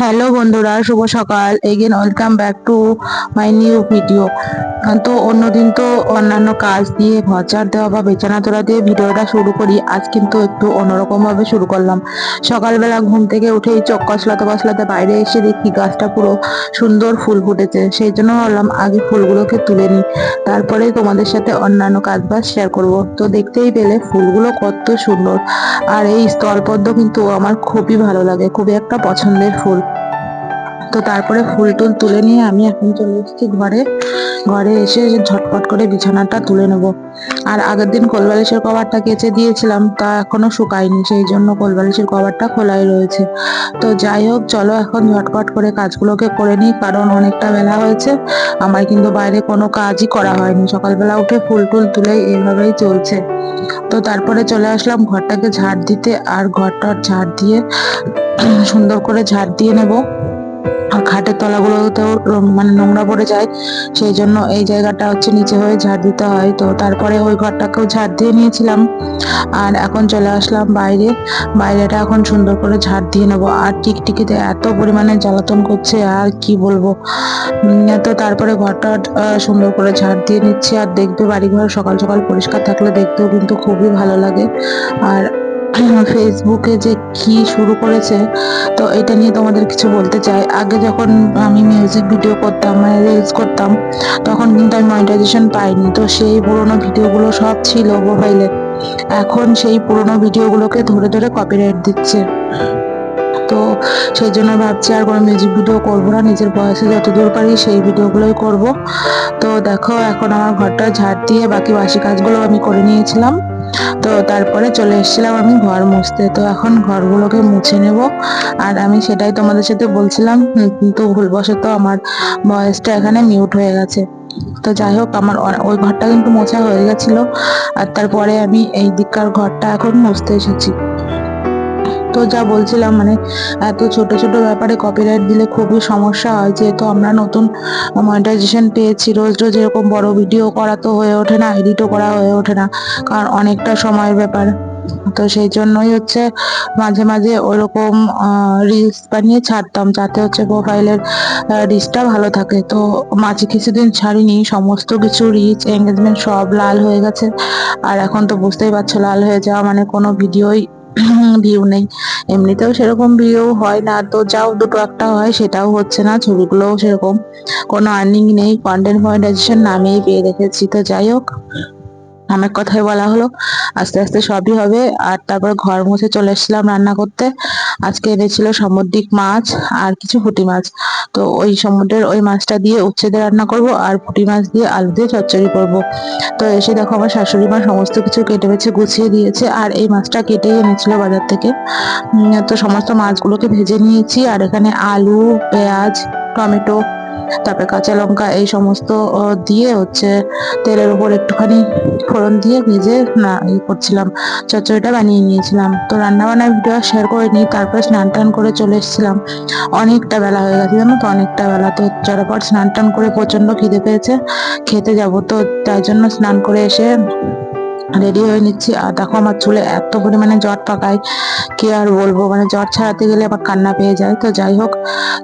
Hello বন্ধুরা, শুভ সকাল। Again welcome back to my new video তো অন্যদিন তো অন্যান্য কাজ দিয়ে ঝাড় দেওয়া বা বেচানা তোলা দিয়ে ভিডিওটা শুরু করি। আজ কিন্তু একটু অন্যরকম ভাবে শুরু করলাম। সকালবেলা ঘুম থেকে উঠেই চোখ কসলাতে কসলাতে বাইরে এসে দেখি গাছটা পুরো সুন্দর ফুল ফুটেছে। সেই জন্য ভাবলাম আগে ফুলগুলোকে তুলে নিই। তারপরে তোমাদের সাথে অন্যান্য কাজ বাজ শেয়ার করব। তো দেখতেই পেলে ফুলগুলো কত সুন্দর। আর এই স্থলপদ্ম কিন্তু আমার খুবই ভালো লাগে। খুবই একটা পছন্দের ফুল। তো তারপরে ফুল টুল তুলে নিয়ে আমি এখন চলে এসেছি ঘরে। ঘরে এসে ঝটপট করে বিছানাটা তুলে নেব। আর আগের দিন কোলবালিশের কভারটা কেচে দিয়েছিলাম, তা এখনও শুকায়নি, সেই জন্য কোলবালিশের কভারটা খোলাই রয়েছে। তো যাই হোক, চলো এখন ঝটপট করে কাজগুলোকে করে নিই, কারণ অনেকটা বেলা হয়েছে। আমার কিন্তু বাইরে কোনো কাজই করা হয়নি। সকালবেলা উঠে ফুল টুল তুলে এইভাবেই চলছে। তো তারপরে চলে আসলাম ঘরটাকে ঝাড় দিতে, আর ঘরটার ঝাড় দিয়ে সুন্দর করে ঝাড় দিয়ে নেব। খাটের তলাগুলোতেও মানে নোংরা পড়ে যায়। সেই জন্য এই জায়গাটা হচ্ছে নিচে হয়ে ঝাড় দিতে হয়। তো তারপরে ওই ঘরটাকেও ঝাড় দিয়ে নিয়েছিলাম। আর এখন চলে আসলাম বাইরে। বাইরেটা এখন সুন্দর করে ঝাড় দিয়ে নেব। আর টিকটিকিতে এত পরিমাণে জ্বালাতন করছে, আর কি বলব? তো তারপরে ঘরটা সুন্দর করে ঝাড় দিয়ে নিচ্ছি। আর দেখবে বাড়িঘর সকাল সকাল পরিষ্কার থাকলে দেখতেও কিন্তু খুবই ভালো লাগে। আর ফেসবুকে যে কি শুরু করেছে, তো এটা নিয়ে তোমাদের কিছু বলতে চাই। আগে যখন আমি মিউজিক ভিডিও করতাম মানে রিলস করতাম, তখন কিন্তু আমি মনিটাইজেশন পাইনি। তো সেই পুরোনো ভিডিওগুলো সব ছিল মোবাইলে এখন সেই পুরোনো ভিডিওগুলোকে ধরে ধরে কপিরাইট দিচ্ছে। তো সেই জন্য ভাবছি আর কোনো মিউজিক ভিডিও করব না। নিজের বয়সে যতদূর পারি সেই ভিডিওগুলোই করব। তো দেখো, এখন আমার ঘরটা ঝাড় দিয়ে বাকি বাসি কাজগুলো আমি করে নিয়েছিলাম। তো তারপরে চলে এসেছিলাম আমি ঘর মুছতে। তো এখন ঘরগুলোকে মুছে নেব। আর আমি সেটাই তোমাদের সাথে বলছিলাম কিন্তু ভুলবশত আমার ভয়েসটা এখানে মিউট হয়ে গেছে। তো যাই হোক, আমার ওই ঘরটা কিন্তু মোছা হয়ে গেছিল। আর তারপরে আমি এই দিককার ঘরটা এখন মুছতে এসেছি। তো যা বলছিলাম মানে এত ছোট ছোট ব্যাপারে কপিরাইট দিলে খুবই সমস্যা হয়। যেহেতু আমরা নতুন মনিটাইজেশন পেয়েছি, রোজ রোজ এরকম বড় ভিডিও করা তো হয়ে ওঠে না এডিটও করা হয়ে ওঠে না, কারণ অনেকটা সময়ের ব্যাপার। তো সেই জন্যই হচ্ছে মাঝে মাঝে ওরকম রিলস বানিয়ে ছাড়তাম, যাতে হচ্ছে প্রোফাইলের রিচটা ভালো থাকে। তো মাঝে কিছুদিন ছাড়িনি, সমস্ত কিছু রিচ এঙ্গেজমেন্ট সব লাল হয়ে গেছে। আর এখন তো বুঝতেই পারছ, লাল হয়ে যাওয়া মানে কোনো ভিডিওই ভিউ নেই। এমনিতেও সেরকম ভিউ হয় না। তো যাও, দুটো একটা হয়, সেটাও হচ্ছে না। ছবিগুলোও সেরকম কোনো আর্নিং নেই। কন্টেন্ট মনিটাইজেশন নামেই পেয়ে রেখেছি। তো যাই হোক অনেক কথাই বলা হলো। আস্তে আস্তে সবই হবে। আর তারপর ঘর মুছে চলে এসেছিলাম রান্না করতে। আজকে এনেছিল সামুদ্রিক মাছ আর কিছু পুঁটি মাছ। তো ওই সমুদ্রের ওই মাছটা দিয়ে উচ্ছেদে রান্না করব আর পুঁটি মাছ দিয়ে আলু দিয়ে চচ্চড়ি করব। তো এসে দেখো আমার শাশুড়ি মা সমস্ত কিছু কেটে বেছে গুছিয়ে দিয়েছে আর এই মাছটা কেটেই এনেছিল বাজার থেকে। তো সমস্ত মাছগুলোকে ভেজে নিয়েছি আর এখানে আলু, পেঁয়াজ, টমেটো তারপরে কাঁচা লঙ্কা এই সমস্ত দিয়ে হচ্ছে তেলের উপর একটুখানি ফোড়ন দিয়ে ভেজে না, ই করছিলাম, চচ্চড়িটা বানিয়ে নিয়েছিলাম। তো রান্না বান্নার ভিডিও শেয়ার করে নিই তারপরে স্নান টান করে চলে এসেছিলাম। অনেকটা বেলা হয়ে গেছে জানো তো, অনেকটা বেলা। তো চটপট স্নান টান করে প্রচণ্ড খিদে পেয়েছে, খেতে যাব। তো তাই জন্য স্নান করে এসে রেডি হয়ে নিচ্ছি। আর দেখো আমার চুলে এত পরিমাণে জট পাকায়। কি আর বলব? মানে জট ছাড়াতে গেলে আবার কান্না পেয়ে যায়। তো যাই হোক,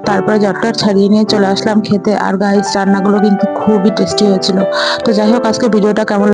তারপরে জটটা ছাড়িয়ে নিয়ে চলে আসলাম খেতে। আর গাইস রান্নাগুলো কিন্তু খুবই টেস্টি হয়েছিল। তো যাই হোক, আজকে ভিডিওটা কেমন